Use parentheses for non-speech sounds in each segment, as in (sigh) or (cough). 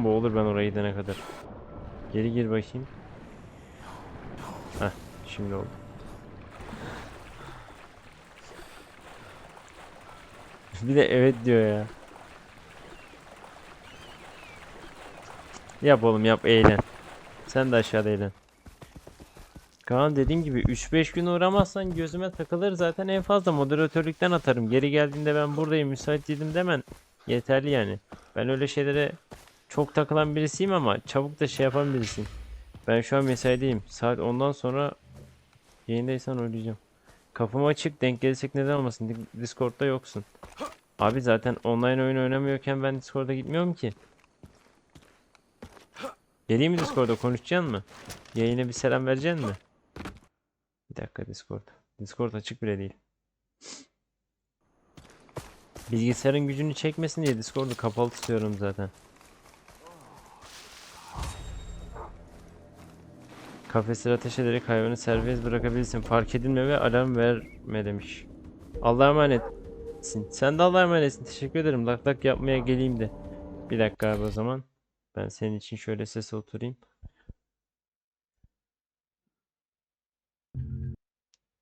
Bu olur ben oraya gidene kadar. Geri gir bakayım. Heh şimdi oldu. (laughs) Bir de evet diyor ya. Yap oğlum yap eğlen. Sen de aşağıda eğlen. Kaan dediğim gibi 3-5 gün uğramazsan gözüme takılır zaten en fazla moderatörlükten atarım. Geri geldiğinde ben buradayım müsait değilim demen yeterli yani. Ben öyle şeylere çok takılan birisiyim ama çabuk da şey yapan birisiyim. Ben şu an mesaideyim. Saat ondan sonra yayındaysan oynayacağım. Kapım açık denk gelirsek neden olmasın. Di- Discord'da yoksun. Abi zaten online oyun oynamıyorken ben Discord'a gitmiyorum ki. Geleyim mi Discord'a konuşacaksın mı? Yayına bir selam vereceksin mi? Bir dakika Discord. Discord açık bile değil. Bilgisayarın gücünü çekmesin diye Discord'u kapalı tutuyorum zaten. Kafesleri ateş ederek hayvanı serbest bırakabilirsin. Fark edilme ve alarm verme demiş. Allah'a emanetsin. Sen de Allah'a emanetsin. Teşekkür ederim. Lak lak yapmaya geleyim de. Bir dakika abi o zaman. Ben senin için şöyle sese oturayım.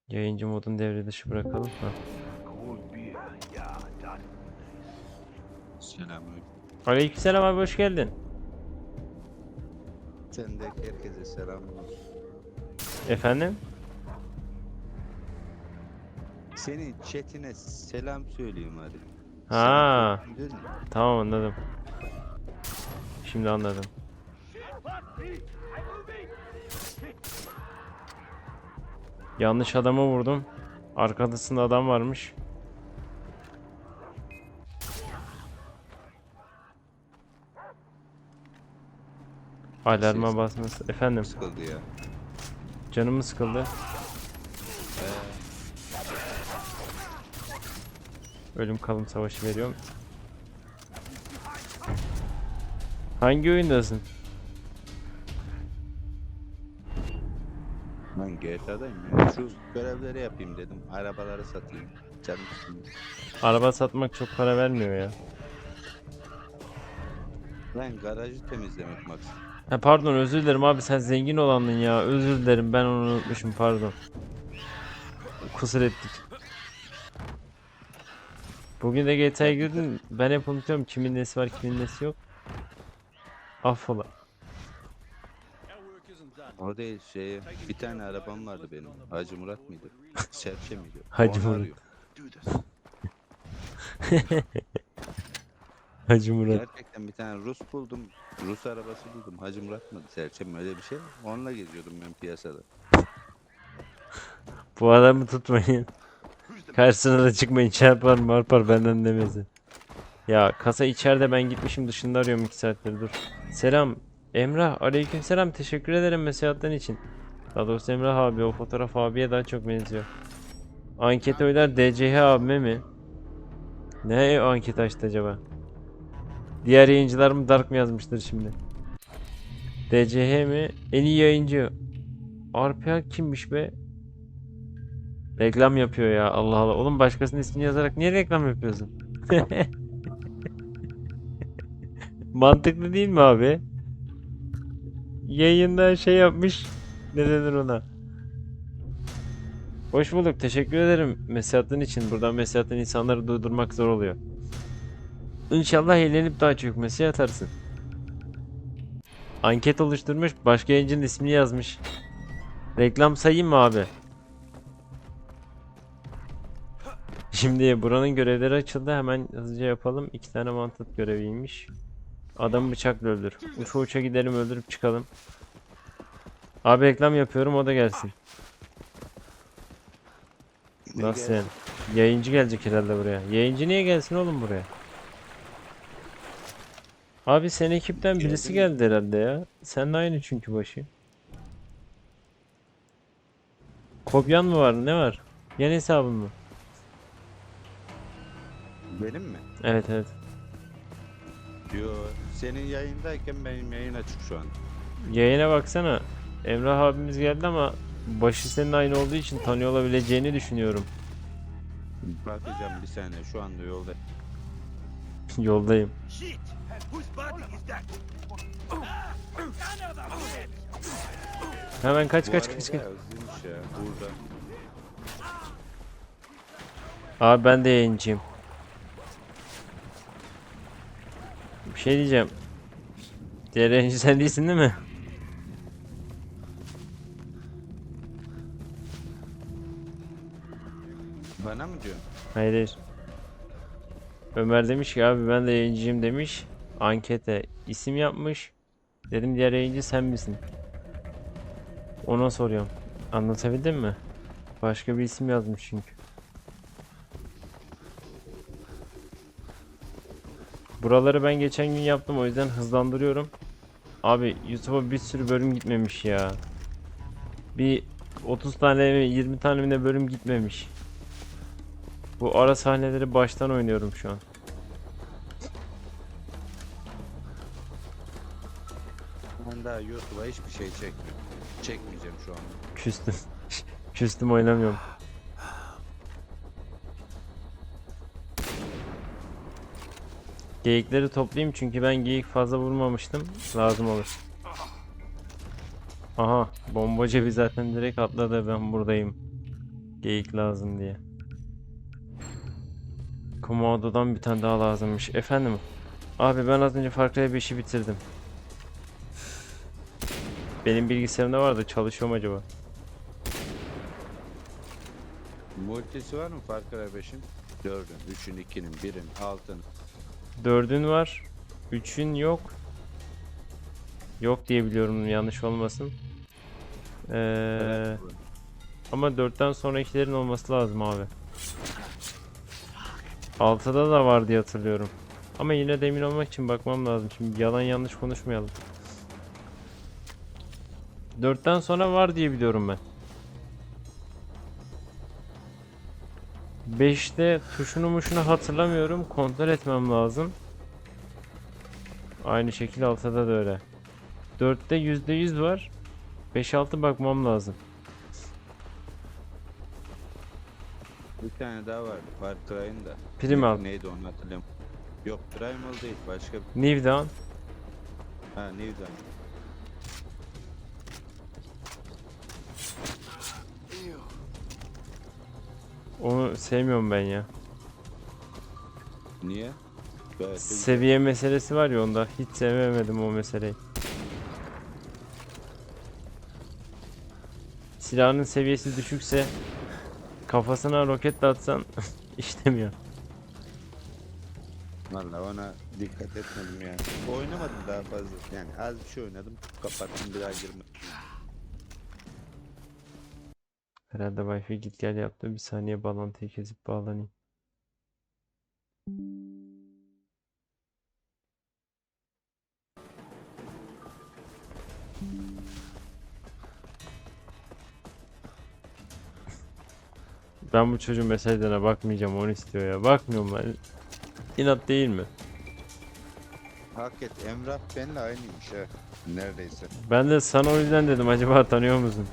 Yayıncı modunu devre dışı bırakalım. Ha. Selamünaleyküm. Aleykümselam abi hoş geldin. Sen de herkese selam olsun. Efendim? Senin chatine selam söyleyeyim hadi. Ha, tamam anladım. Şimdi anladım. Yanlış adama vurdum. Arkasında adam varmış. Alarma basması. Efendim, Sıkıldı ya. canımı sıkıldı. Ee, Ölüm kalım savaşı veriyorum. Hangi oyundasın? ben GTA'dayım ya. Şu görevleri yapayım dedim. Arabaları satayım. Canım sıkıldı. Araba satmak çok para vermiyor ya. Ben garajı temizlemek maksat. Ha pardon özür dilerim abi sen zengin olandın ya. Özür dilerim ben onu unutmuşum pardon. Kusur ettik. Bugün de GTA'ya girdin. Ben hep unutuyorum kimin nesi var kimin nesi yok. Affola. O değil şey bir tane arabam vardı benim. Hacı Murat mıydı? (laughs) Serçe miydi? Hacı Murat. (laughs) Hacı Murat. Gerçekten bir tane Rus buldum. Rus arabası buldum. Hacı Murat mı? Serçe mi? Öyle bir şey. Onunla geziyordum ben piyasada. Bu adamı tutmayın. Karşısına da çıkmayın. Çarpar marpar benden demesin. Ya kasa içeride ben gitmişim dışında arıyorum 2 saattir dur. Selam. Emrah. Aleyküm selam. Teşekkür ederim mesajların için. Daha doğrusu Emrah abi o fotoğraf abiye daha çok benziyor. Anket oylar DCH abime mi? Ne anket açtı acaba? Diğer yayıncılar mı Dark mı yazmıştır şimdi? DCH mi? En iyi yayıncı. RPA kimmiş be? Reklam yapıyor ya Allah Allah. Oğlum başkasının ismini yazarak niye reklam yapıyorsun? (laughs) Mantıklı değil mi abi? Yayında şey yapmış. Ne denir ona? Hoş bulduk. Teşekkür ederim mesajın için. Buradan mesajın insanları durdurmak zor oluyor. İnşallah eğlenip daha çok mesaj atarsın. Anket oluşturmuş. Başka yayıncının ismini yazmış. Reklam sayayım mı abi? Şimdi buranın görevleri açıldı. Hemen hızlıca yapalım. İki tane mantık göreviymiş. Adamı bıçakla öldür. Uça uça gidelim öldürüp çıkalım. Abi reklam yapıyorum o da gelsin. Nasıl? Yayıncı gelecek herhalde buraya. Yayıncı niye gelsin oğlum buraya? Abi senin ekipten birisi Geldi herhalde ya. Seninle aynı çünkü başı. Kopyan mı var? Ne var? Yeni hesabın mı? Benim mi? Evet evet. Yo, senin yayındayken benim yayın açık şu an. Yayına baksana. Emrah abimiz geldi ama başı senin aynı olduğu için tanıyor olabileceğini düşünüyorum. Bakacağım bir saniye şu anda yolda. Yoldayım. Hemen kaç kaç kaç kaç. Abi ben de yayıncıyım. Bir şey diyeceğim. Diğer yayıncı sen değilsin değil mi? Bana mı diyorsun? Hayır hayır. Ömer demiş ki abi ben de yayıncıyım demiş. Ankete isim yapmış. Dedim diğer yayıncı sen misin? Ona soruyorum. Anlatabildim mi? Başka bir isim yazmış çünkü. Buraları ben geçen gün yaptım o yüzden hızlandırıyorum. Abi YouTube'a bir sürü bölüm gitmemiş ya. Bir 30 tane mi 20 tane mi bölüm gitmemiş. Bu ara sahneleri baştan oynuyorum şu an. Ben daha YouTube'a hiçbir şey çekmiyorum. Çekmeyeceğim şu an. Küstüm. (laughs) Küstüm oynamıyorum. Geyikleri toplayayım çünkü ben geyik fazla vurmamıştım. Lazım olur. Aha, bombacı bir zaten direkt atladı ben buradayım. Geyik lazım diye. Komodo'dan bir tane daha lazımmış. Efendim? Abi ben az önce Far Cry 5'i bitirdim. Benim bilgisayarımda vardı çalışıyor mu acaba? Multisi var mı Far Cry 5'in? 4'ün, 3'ün, 2'nin, 1'in, 6'nın. Dördün var. Üçün yok. Yok diye biliyorum yanlış olmasın. Ee, ama dörtten sonrakilerin olması lazım abi. Altıda da var diye hatırlıyorum. Ama yine de emin olmak için bakmam lazım. Şimdi yalan yanlış konuşmayalım. Dörtten sonra var diye biliyorum ben. 5'te tuşunu muşunu hatırlamıyorum. Kontrol etmem lazım. Aynı şekilde 6'da da öyle. 4'te %100 var. 5-6 bakmam lazım. Bir tane daha var Far Cry'ın da. Primal. Ne- Neydi onu hatırlamıyorum. Yok Primal değil başka bir... New Dawn. Ha New Dawn. Onu sevmiyorum ben ya. Niye? Gayet. Seviye meselesi var ya onda. Hiç sevemedim o meseleyi. Silahının seviyesi düşükse kafasına roket de atsan (laughs) işlemiyor. Valla ona dikkat etmedim yani. Oynamadım daha fazla. Yani az bir şey oynadım. Kapattım bir daha girmedim. Herhalde Wi-Fi git gel yaptı. Bir saniye bağlantıyı kesip bağlanayım. Ben bu çocuğun mesajlarına bakmayacağım onu istiyor ya. Bakmıyorum ben. İnat değil mi? Hak et. Emrah benimle aynıymış ha. Neredeyse. Ben de sana o yüzden dedim acaba tanıyor musun?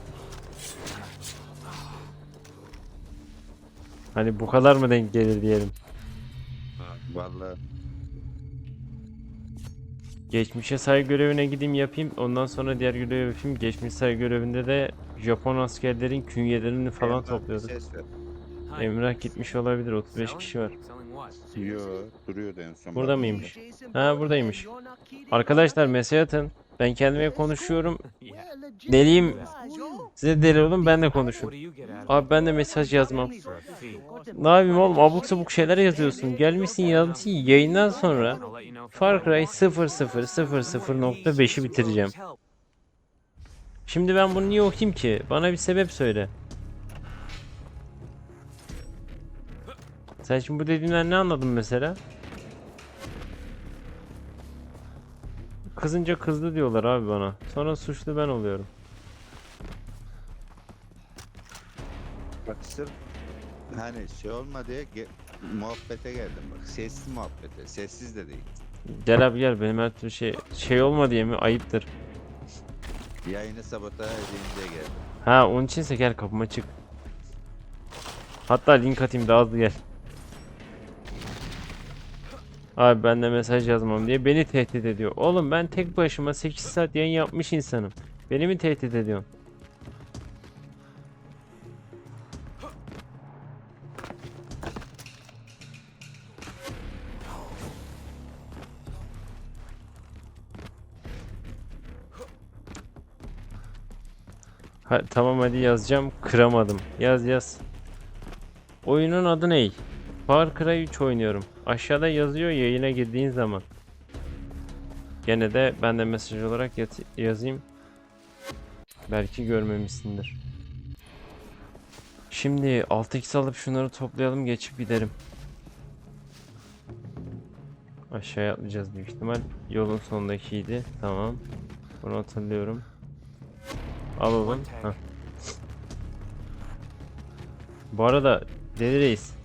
Hani bu kadar mı denk gelir diyelim. Valla Geçmişe saygı görevine gideyim yapayım. Ondan sonra diğer görevi yapayım. Geçmiş saygı görevinde de Japon askerlerin künyelerini falan Emrah bir topluyorduk. Ses ver. Emrah gitmiş olabilir. 35 kişi var. Yo duruyordu en son. Burada mıymış? Ha buradaymış. Arkadaşlar mesaj atın. Ben kendime konuşuyorum. (laughs) Deliyim. Size deli olun ben de konuşun. Abi ben de mesaj yazmam. Ne yapayım oğlum abuk sabuk şeyler yazıyorsun. Gelmişsin yazmışsın yayından sonra Far Cry 0000.5'i bitireceğim. Şimdi ben bunu niye okuyayım ki? Bana bir sebep söyle. Sen şimdi bu dediğimden ne anladın mesela? Kızınca kızdı diyorlar abi bana. Sonra suçlu ben oluyorum. Bak sırf hani şey olma diye ge- muhabbete geldim bak. Sessiz muhabbete. Sessiz de değil. Gel abi gel benim her türlü şey şey olma diye mi ayıptır. Yayını sabotaj edeyim diye geldim. Ha onun içinse gel kapıma çık. Hatta link atayım daha hızlı gel. Abi ben de mesaj yazmam diye beni tehdit ediyor. Oğlum ben tek başıma 8 saat yayın yapmış insanım. Beni mi tehdit ediyorsun? Ha, tamam hadi yazacağım. Kıramadım. Yaz yaz. Oyunun adı ne? Far Cry 3 oynuyorum. Aşağıda yazıyor yayına girdiğin zaman. Gene de ben de mesaj olarak yazayım. Belki görmemişsindir. Şimdi 6x alıp şunları toplayalım geçip giderim. Aşağıya atlayacağız büyük ihtimal. Yolun sonundakiydi. Tamam. Bunu hatırlıyorum. Alalım. Heh. Bu arada Deli Reis.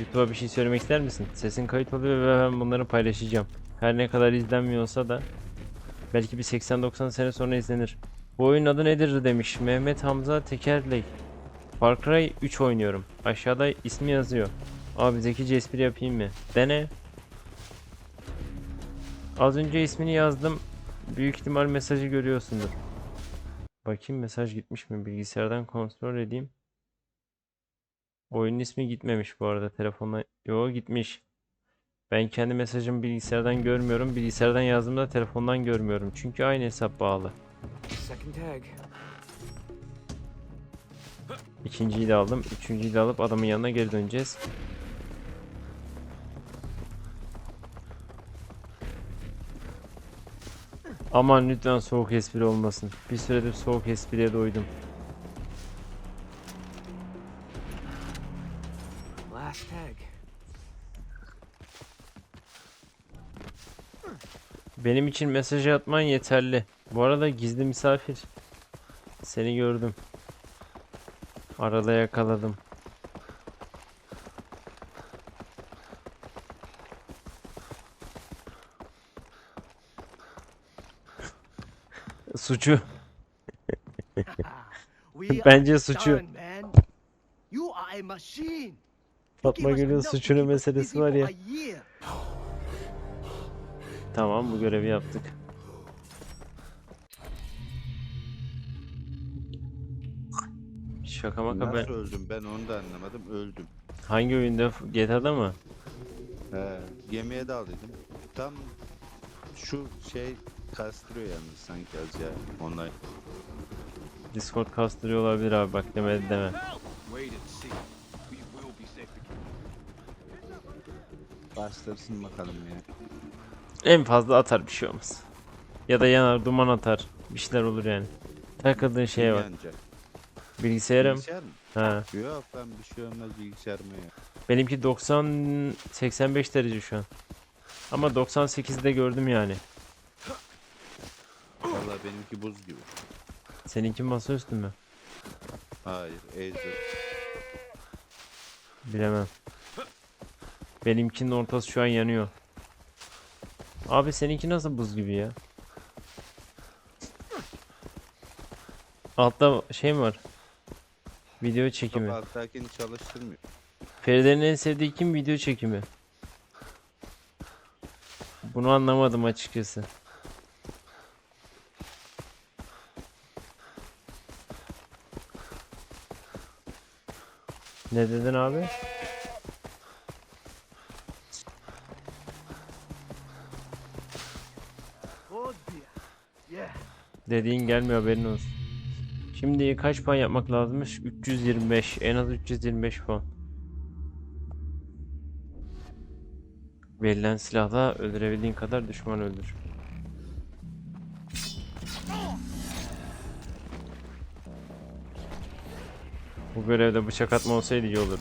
YouTube'a bir şey söylemek ister misin? Sesin kayıt oluyor ve ben bunları paylaşacağım. Her ne kadar izlenmiyorsa da belki bir 80-90 sene sonra izlenir. Bu oyunun adı nedir demiş Mehmet Hamza Tekerlek. Far Cry 3 oynuyorum. Aşağıda ismi yazıyor. Abi zekice espri yapayım mı? Dene. Az önce ismini yazdım. Büyük ihtimal mesajı görüyorsundur. Bakayım mesaj gitmiş mi? Bilgisayardan kontrol edeyim. Oyunun ismi gitmemiş bu arada telefondan. Yo gitmiş. Ben kendi mesajımı bilgisayardan görmüyorum. Bilgisayardan yazdığımda telefondan görmüyorum. Çünkü aynı hesap bağlı. İkinciyi de aldım. Üçüncüyü de alıp adamın yanına geri döneceğiz. Aman lütfen soğuk espri olmasın. Bir süredir soğuk espriye doydum. Benim için mesaj atman yeterli. Bu arada gizli misafir. Seni gördüm. Arada yakaladım. Suçu. (laughs) Bence suçu. You are a machine. Fatma Gül'ün suçunu meselesi var ya. Tamam bu görevi yaptık. Şaka maka ben Nasıl öldüm ben onu da anlamadım. Öldüm. hangi oyunda GTA'da mı? He, gemiye daldıydım. Tam şu şey kastırıyor yalnız sanki az ya. Online. Discord kastırıyor olabilir abi bak demedi deme. Bastırsın bakalım ya. En fazla atar bir şey olmaz. Ya da yanar duman atar. Bir şeyler olur yani. Takıldığın şeye bak. yanacak? Bilgisayarım. Bilgisayar mı? Ha. Yok ben bir şey olmaz bilgisayar mı ya? Benimki 90 85 derece şu an. Ama 98'de gördüm yani. Valla benimki buz gibi. Seninki masaüstü mü? Hayır Acer. Bilemem. Benimkinin ortası şu an yanıyor. Abi seninki nasıl buz gibi ya? Altta şey mi var? Video çekimi. Alttakini çalıştırmıyor. Feride'nin en sevdiği kim video çekimi? Bunu anlamadım açıkçası. Ne dedin abi? Dediğin gelmiyor haberin olsun. Şimdi kaç puan yapmak lazımmış? 325. En az 325 puan. Verilen silahla öldürebildiğin kadar düşman öldür. Bu görevde bıçak atma olsaydı iyi olurdu.